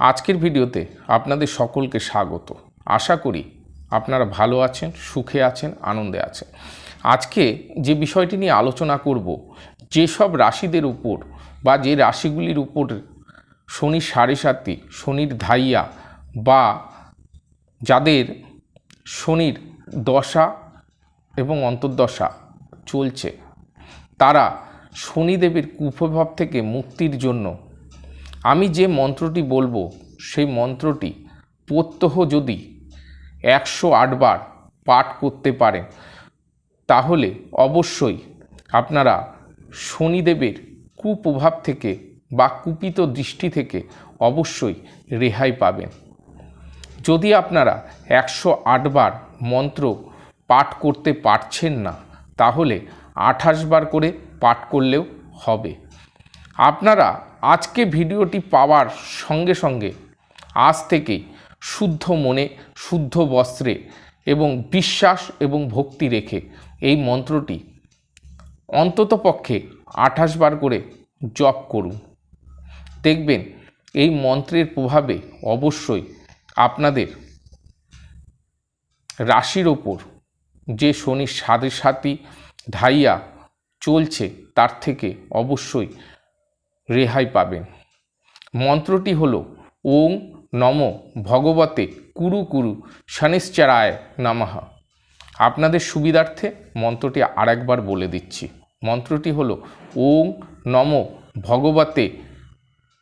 আজকের ভিডিওতে আপনাদের সকলকে স্বাগত। আশা করি আপনারা ভালো আছেন, সুখে আছেন, আনন্দে আছেন। আজকে যে বিষয়টি নিয়ে আলোচনা করব, যেসব রাশিদের উপর বা যে রাশিগুলির উপর শনির সাড়ে সাতি শনির ধাইয়া বা যাদের শনির দশা এবং অন্তর্দশা চলছে, তারা শনিদেবের কুপ্রভাব থেকে মুক্তির জন্য আমি যে মন্ত্রটি বলব, সেই মন্ত্রটি প্রত্যহ যদি একশো আটবার পাঠ করতে পারেন, তাহলে অবশ্যই আপনারা শনিদেবের কুপ্রভাব থেকে বা কুপিত দৃষ্টি থেকে অবশ্যই রেহাই পাবেন। যদি আপনারা একশো আটবার মন্ত্র পাঠ করতে পারছেন না, তাহলে আঠাশ বার করে পাঠ করলেও হবে। আপনারা আজকে ভিডিওটি পাওয়ার সঙ্গে সঙ্গে আজ থেকেই শুদ্ধ মনে, শুদ্ধ বস্ত্রে এবং বিশ্বাস এবং ভক্তি রেখে এই মন্ত্রটি অন্তত পক্ষে আঠাশ বার করে জপ করুন। দেখবেন এই মন্ত্রের প্রভাবে অবশ্যই আপনাদের রাশির ওপর যে শনির সাথে সাথী ধাইয়া চলছে, তার থেকে অবশ্যই রেহাই পাবেন। মন্ত্রটি হল, ওং নম ভগবতে কুরু কুরু শনিশ্চরায় নমঃ। আপনাদের সুবিধার্থে মন্ত্রটি আরেকবার বলে দিচ্ছি। মন্ত্রটি হল, ওং নম ভগবতে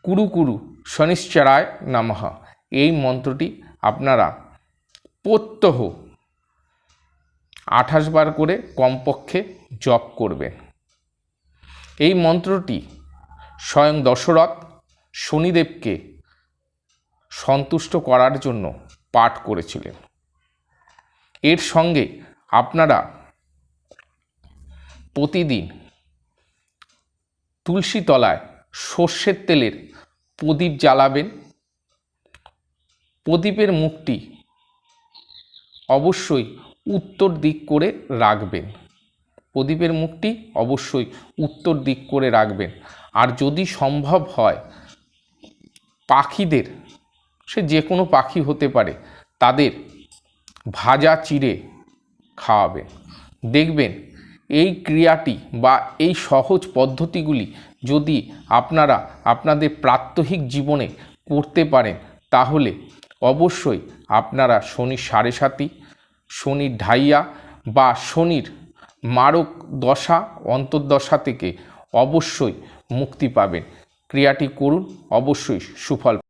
কুরু কুরু শনিশ্চরায় নমঃ। এই মন্ত্রটি আপনারা প্রত্যহ আঠাশ বার করে কমপক্ষে জপ করবেন। এই মন্ত্রটি স্বয়ং দশরথ শনিদেবকে সন্তুষ্ট করার জন্য পাঠ করেছিলেন। এর সঙ্গে আপনারা প্রতিদিন তুলসী তলায় সর্ষের তেলের প্রদীপ জ্বালাবেন। প্রদীপের মুখটি অবশ্যই উত্তর দিক করে রাখবেন। প্রদীপের মুখটি অবশ্যই উত্তর দিক করে রাখবেন। আর যদি সম্ভব হয়, পাখিদের, সে যে কোনো পাখি হতে পারে, তাদের ভাজা চিড়ে খাওয়াবেন। দেখবেন এই ক্রিয়াটি বা এই সহজ পদ্ধতিগুলি যদি আপনারা আপনাদের প্রাত্যহিক জীবনে করতে পারেন, তাহলে অবশ্যই আপনারা শনির সাড়ে সাতি, শনির ঢাইয়া বা শনির মারক দশা অন্তর্দশা থেকে অবশ্যই মুক্তি পাবেন। ক্রিয়াটি করুন অবশ্যই সুফল